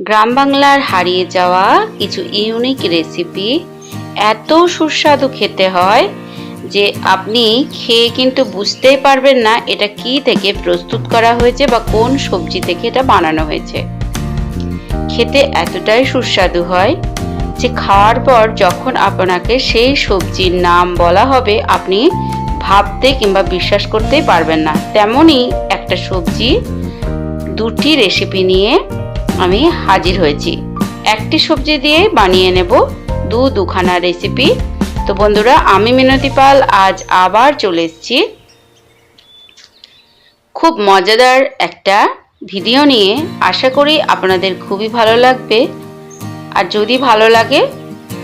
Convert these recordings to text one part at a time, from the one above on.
গ্রাম বাংলার হারিয়ে যাওয়া কিছু ইউনিক রেসিপি এত সুস্বাদু খেতে হয় যে আপনি খেয়ে কিন্তু বুঝতেই পারবেন না এটা কি থেকে প্রস্তুত করা হয়েছে বা কোন সবজি থেকে এটা বানানো হয়েছে। খেতে এতটাই সুস্বাদু হয় যে খাওয়ার পর যখন আপনাকে সেই সবজির নাম বলা হবে, আপনি ভাবতে কিংবা বিশ্বাস করতেই পারবেন না। তেমনই একটা সবজি দুটি রেসিপি নিয়ে আমি হাজির হয়েছি। একটি সবজি দিয়ে বানিয়ে নেব দু দুখানা রেসিপি তো বন্ধুরা, আমি মিনতি পাল, আজ আবার চলে এসেছি। খুব মজাদার একটা ভিডিও নিয়ে। আশা করি আপনাদের খুবই ভালো লাগবে। আর যদি ভালো লাগে,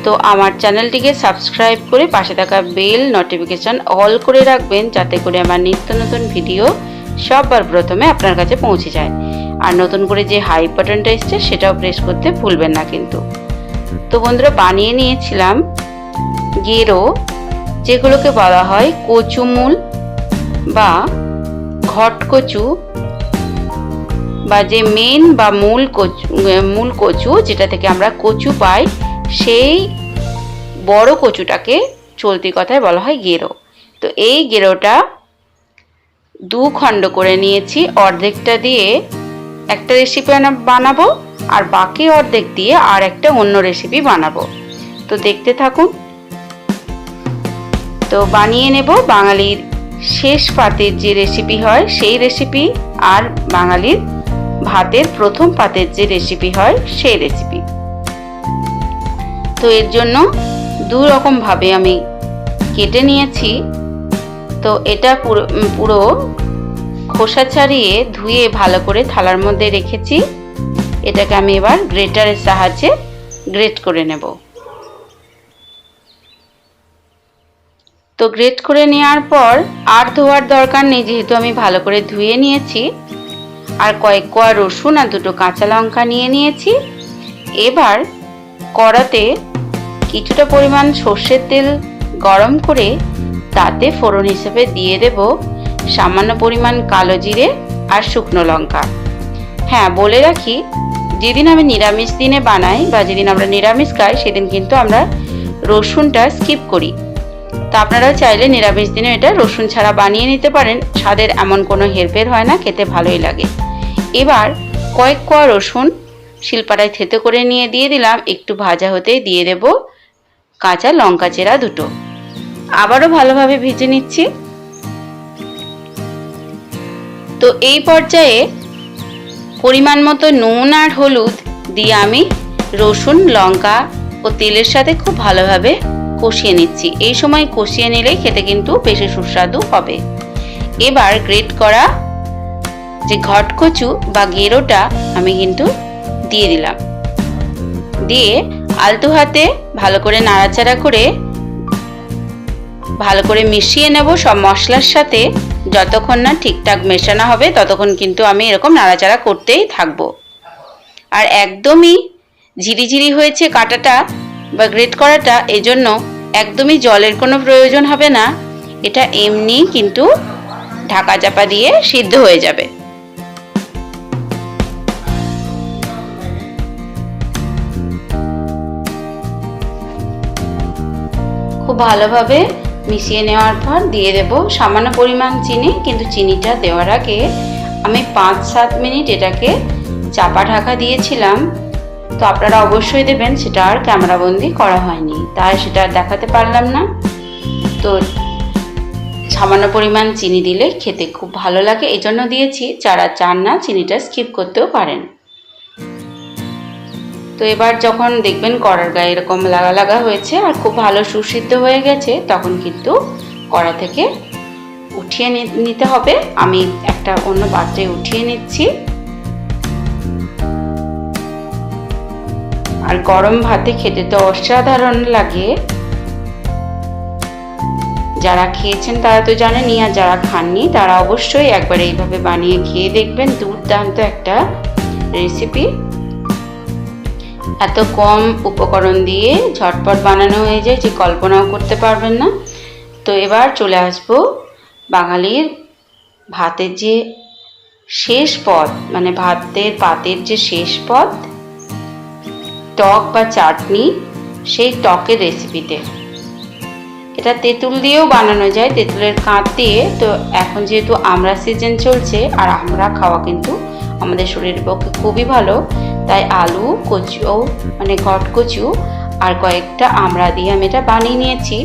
তো আমার চ্যানেলটিকে সাবস্ক্রাইব করে পাশে থাকা বেল নোটিফিকেশান অল করে রাখবেন, যাতে করে আমার নিত্য নতুন ভিডিও সববার প্রথমে আপনার কাছে পৌঁছে যায়। আর নতুন করে যে হাই বাটনটা এসছে, সেটাও প্রেস করতে ভুলবেন না কিন্তু। তো বন্ধুরা, বানিয়ে নিয়েছিলাম গেরো, যেগুলোকে বলা হয় কচুমূল বা ঘটকচু বা যে মেন বা মূল কচু মূল কচু, যেটা থেকে আমরা কচু পাই, সেই বড় কচুটাকে চলতি কথায় বলা হয় গেরো। তো এই গেরোটা দু খণ্ড করে নিয়েছি, অর্ধেকটা দিয়ে একটা রেসিপি বানাবো আর বাকি অর্ধেক দিয়ে আর একটা অন্য রেসিপি বানাবো। তো দেখতে থাকুন। তো বানিয়ে নেব বাঙালির শেষ পাতের যে রেসিপি হয় সেই রেসিপি আর বাঙালির ভাতের প্রথম পাতের যে রেসিপি হয় সেই রেসিপি তো এর জন্য দু রকম ভাবে আমি কেটে নিয়েছি। তো এটা পুরো পুরো খোসা ছাড়িয়ে ধুয়ে ভালো করে থালার মধ্যে রেখেছি। এটাকে আমি এবার গ্রেটারের সাহায্যে গ্রেট করে নেব। তো গ্রেট করে নেওয়ার পর আর ধোয়ার দরকার নেই, যেহেতু আমি ভালো করে ধুয়ে নিয়েছি। আর কয়েক কোয়া রসুন আর দুটো কাঁচা লঙ্কা নিয়ে নিয়েছি। এবার কড়াতে কিছুটা পরিমাণ সর্ষের তেল গরম করে তাতে ফোড়ন হিসেবে দিয়ে দেব। সামান্য পরিমাণ কালো জিরে আর শুকনো লঙ্কা। হ্যাঁ বলে রাখি, যেদিন আমি নিরামিষ দিনে বানাই বা যেদিন আমরা নিরামিষ খাই, সেদিন কিন্তু আমরা রসুনটা স্কিপ করি। তা আপনারাও চাইলে নিরামিষ দিনে এটা রসুন ছাড়া বানিয়ে নিতে পারেন। স্বাদের এমন কোনো হেরফের হয় না, খেতে ভালোই লাগে। এবার কয়েক কোয়া রসুন শিলপাটায় থেতে করে নিয়ে দিয়ে দিলাম। একটু ভাজা হতে দিয়ে দেব কাঁচা লঙ্কা চেরা দুটো। আবারও ভালোভাবে ভেজে নিচ্ছি। তো এই পর্যায়ে পরিমাণ মতো নুন আর হলুদ দিয়ে আমি রসুন, লঙ্কা ও তেলের সাথে খুব ভালোভাবে কষিয়ে নিচ্ছি। এই সময় কষিয়ে নিলে খেতে কিন্তু বেশি সুস্বাদু হবে। এবার গ্রেট করা যে ঘটকচু বা গেরোটা আমি কিন্তু দিয়ে দিলাম। দিয়ে আলতু হাতে ভালো করে নাড়াচাড়া করে ভালো করে মিশিয়ে নেব সব মশলার সাথে। যতক্ষণ না ঠিকঠাক মেশানো হবে, ততক্ষণ কিন্তু আমি এরকম নাড়াচাড়া করতেই থাকব। আর একদমই ঝিরিঝিরি হয়েছে কাটাটা বা গ্রেট করাটা, এজন্য একদমই জলের কোনো প্রয়োজন হবে না। এটা এমনি কিন্তু ঢাকা চাপা দিয়ে সিদ্ধ হয়ে যাবে। খুব ভালোভাবে মিশিয়ে নেওয়ার পর দিয়ে দেব সামান্য পরিমাণ চিনি, কিন্তু চিনিটা দেওয়ার আগে আমি পাঁচ সাত মিনিট এটাকে চাপা ঢাকা দিয়েছিলাম। তো আপনারা অবশ্যই দেবেন, সেটা আর ক্যামেরাবন্দি করা হয়নি। তাই সেটা দেখাতে পারলাম না। তো সামান্য পরিমাণ চিনি দিলে খেতে খুব ভালো লাগে এই জন্য দিয়েছি। যারা চান না, চিনিটা স্কিপ করতেও পারেন। তো এবার যখন দেখবেন কড়ার গায়ে এরকম লাগা লাগা হয়েছে আর খুব ভালো সুসিদ্ধ হয়ে গেছে, তখন কিন্তু কড়া থেকে উঠিয়ে নিতে হবে। আমি একটা অন্য পাত্রে উঠিয়ে নিচ্ছি। আর গরম ভাতে খেতে তো অসাধারণ লাগে। যারা খেয়েছেন তারা তো জানেনই, আর যারা খাননি তারা অবশ্যই একবার এইভাবে বানিয়ে খেয়ে দেখবেন। দুর্দান্ত একটা রেসিপি এত কম উপকরণ দিয়ে ঝটপট বানানো হয়ে যায় যে কল্পনাও করতে পারবেন না। তো এবার চলে আসব বাঙালির ভাতের যে শেষ পদ মানে ভাতের পাতের যে শেষ পদ, টক বা চাটনি, সেই টকের রেসিপিতে এটা তেঁতুল দিয়েও বানানো যায়, তেঁতুলের কাঁট দিয়ে। তো এখন যেহেতু আমরা সিজন চলছে, আর আমরা খাওয়া কিন্তু আমাদের শরীরের পক্ষে খুবই ভালো তাই আলু, কচু মানে ঘট কচু আর কয়েকটা আমড়া দিয়ে আমি এটা বানিয়ে নিয়েছি।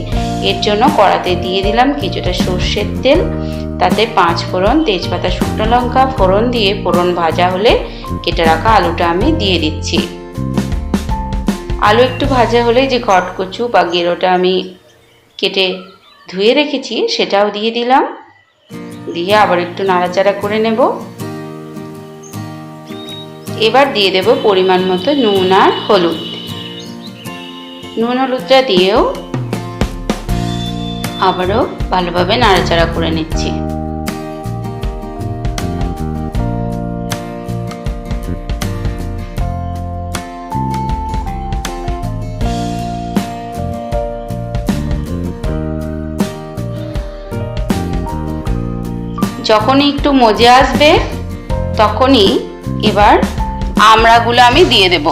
এর জন্য কড়াতে দিয়ে দিলাম কিছুটা সর্ষের তেল, তাতে পাঁচ ফোড়ন তেজপাতা, শুকনো লঙ্কা, ফোড়ন দিয়ে ফোড়ন ভাজা হলে কেটে রাখা আলুটা আমি দিয়ে দিচ্ছি। আলু একটু ভাজা হলে যে ঘট কচু বা গেরোটা আমি কেটে ধুয়ে রেখেছি সেটাও দিয়ে দিলাম। দিয়ে আবার একটু নাড়াচাড়া করে নেব। এবার দিয়ে দেব পরিমাণ মতো নুন আর হলুদ। নুন হলুদটা দিয়েও আবারও ভালোভাবে নাড়াচাড়া করে নিচ্ছি। যখনই একটু মজে আসবে, তখনই এবার আমড়াগুলো আমি দিয়ে দেব।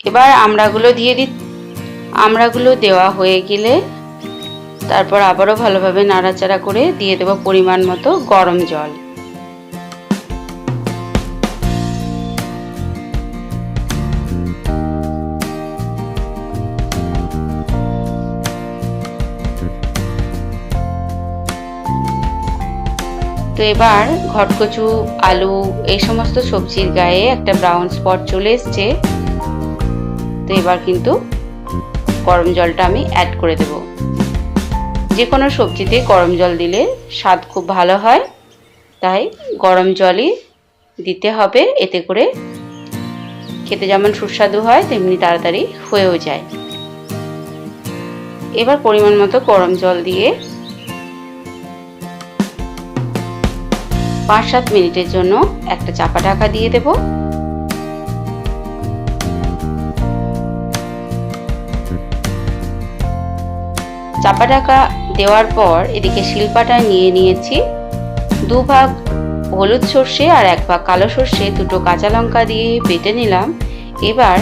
এবার আমড়াগুলো দিয়ে দি আমড়াগুলো দেওয়া হয়ে গেলে তারপর আবারও ভালোভাবে নাড়াচাড়া করে দিয়ে দেবো পরিমাণ মতো গরম জল। তো এবার ঘটকচু আলু, এই সমস্ত সবজির গায়ে একটা ব্রাউন স্পট চলে এসছে। তো এবার কিন্তু গরম জলটা আমি অ্যাড করে দেব। যে কোনো সবজিতে গরম জল দিলে স্বাদ খুব ভালো হয়, তাই গরম জলই দিতে হবে। এতে করে খেতে যেমন সুস্বাদু হয়, তেমনি তাড়াতাড়ি হয়েও যায়। এবার পরিমাণ মতো গরম জল দিয়ে পাঁচ সাত মিনিটের জন্য একটা চাপা ঢাকা দিয়ে দেব। চাপা ঢাকা দেওয়ার পর এদিকে শিলপাটা নিয়ে নিয়েছি। দু ভাগ হলুদ সর্ষে আর এক ভাগ কালো সর্ষে, দুটো কাঁচা লঙ্কা দিয়ে বেটে নিলাম। এবার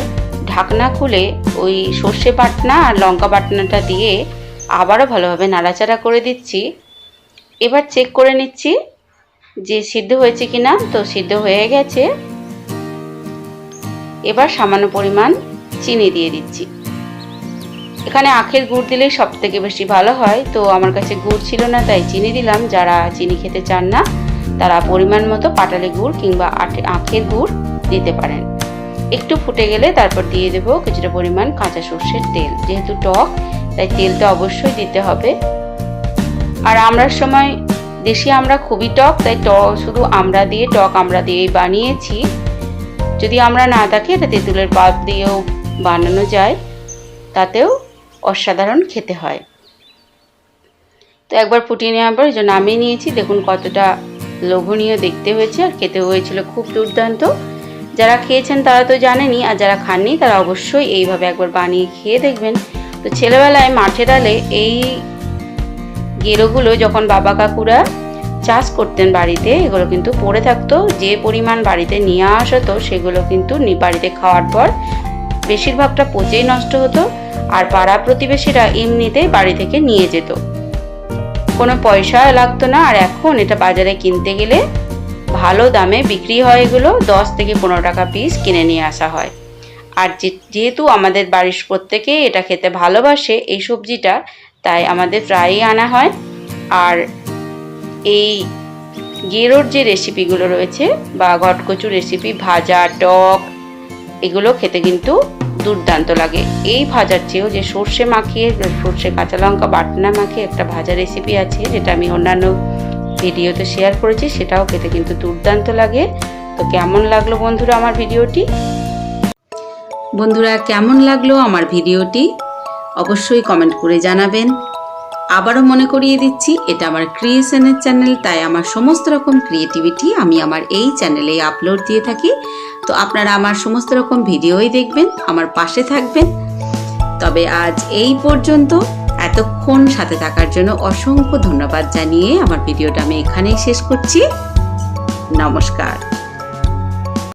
ঢাকনা খুলে ওই সর্ষে বাটনা আর লঙ্কা বাটনাটা দিয়ে আবারও ভালোভাবে নাড়াচাড়া করে দিচ্ছি। এবার চেক করে নিচ্ছি যে সিদ্ধ হয়েছে কিনা, তো সিদ্ধ হয়ে গেছে। এবার সামান্য পরিমাণ চিনি দিয়ে দিচ্ছি। এখানে আখের গুড় দিলেই সব থেকে বেশি ভালো হয়। তো আমার কাছে গুড় ছিল না, তাই চিনি দিলাম। যারা চিনি খেতে চান না, তারা পরিমাণ মতো পাটালি গুড় কিংবা আখের গুড় দিতে পারেন। একটু ফুটে গেলে তারপর দিয়ে দেবো কিছুটা পরিমাণ কাঁচা সর্ষের তেল। যেহেতু টক, তাই তেলটা অবশ্যই দিতে হবে। আর আমরার সময় দেশি আমরা খুবই টক, তাই টক শুধু আমরা দিয়ে, টক আমরা দিয়েই বানিয়েছি। যদি আমরা না থাকে, এটা তেঁতুলের পাত দিয়েও বানানো যায়। তাতেও অসাধারণ খেতে হয়। তো একবার ফুটিয়ে নেওয়ার পর জন্য নামিয়ে নিয়েছি, দেখুন কতটা লোভনীয় দেখতে হয়েছে, আর খেতে হয়েছিল খুব দুর্দান্ত। যারা খেয়েছেন তারা তো জানেনি আর যারা খাননি, তারা অবশ্যই এইভাবে একবার বানিয়ে খেয়ে দেখবেন। তো ছেলেবেলায় মাঠে ডালে এই গেরোগুলো, যখন বাবা কাকুরা চাষ করতেন বাড়িতে, এগুলো কিন্তু পড়ে থাকতো। যে পরিমাণ বাড়িতে নিয়ে আসতো সেগুলো কিন্তু বাড়িতে খাওয়ার পর বেশিরভাগটা পচেই নষ্ট হতো। আর পাড়া প্রতিবেশীরা এমনিতেই বাড়ি থেকে নিয়ে যেত। কোনো পয়সা লাগতো না, আর এখন এটা বাজারে কিনতে গেলে ভালো দামে বিক্রি হয় এগুলো, দশ থেকে পনেরো টাকা পিস কিনে নিয়ে আসা হয়। আর যেহেতু আমাদের বাড়ির প্রত্যেকেই এটা খেতে ভালোবাসে, এই সবজিটা, তাই আমাদের প্রায়ই আনা হয়। আর এই গেরোর যে রেসিপিগুলো রয়েছে বা ঘটকচুর রেসিপি ভাজা, টক, এগুলো খেতে কিন্তু দুর্দান্ত লাগে। এই ভাজার চেয়েও যে সর্ষে মাখিয়ে, সর্ষে কাঁচা লঙ্কা বাটনা মাখিয়ে একটা ভাজা রেসিপি আছে, যেটা আমি অন্যান্য ভিডিওতে শেয়ার করেছি, সেটাও খেতে কিন্তু দুর্দান্ত লাগে। তো কেমন লাগল বন্ধুরা আমার ভিডিওটি? বন্ধুরা, কেমন লাগল আমার ভিডিওটি? অবশ্যই কমেন্ট করে জানাবেন। আবারও মনে করিয়ে দিচ্ছি, এটা আমার ক্রিয়েশনের চ্যানেল তাই আমার সমস্ত রকম ক্রিয়েটিভিটি আমি আমার এই চ্যানেলে আপলোড দিয়ে থাকি। তো আপনারা আমার সমস্ত রকম ভিডিওই দেখবেন, আমার পাশে থাকবেন। তবে আজ এই পর্যন্ত, এতক্ষণ সাথে থাকার জন্য অসংখ্য ধন্যবাদ জানিয়ে আমার ভিডিওটা আমি এখানেই শেষ করছি। নমস্কার।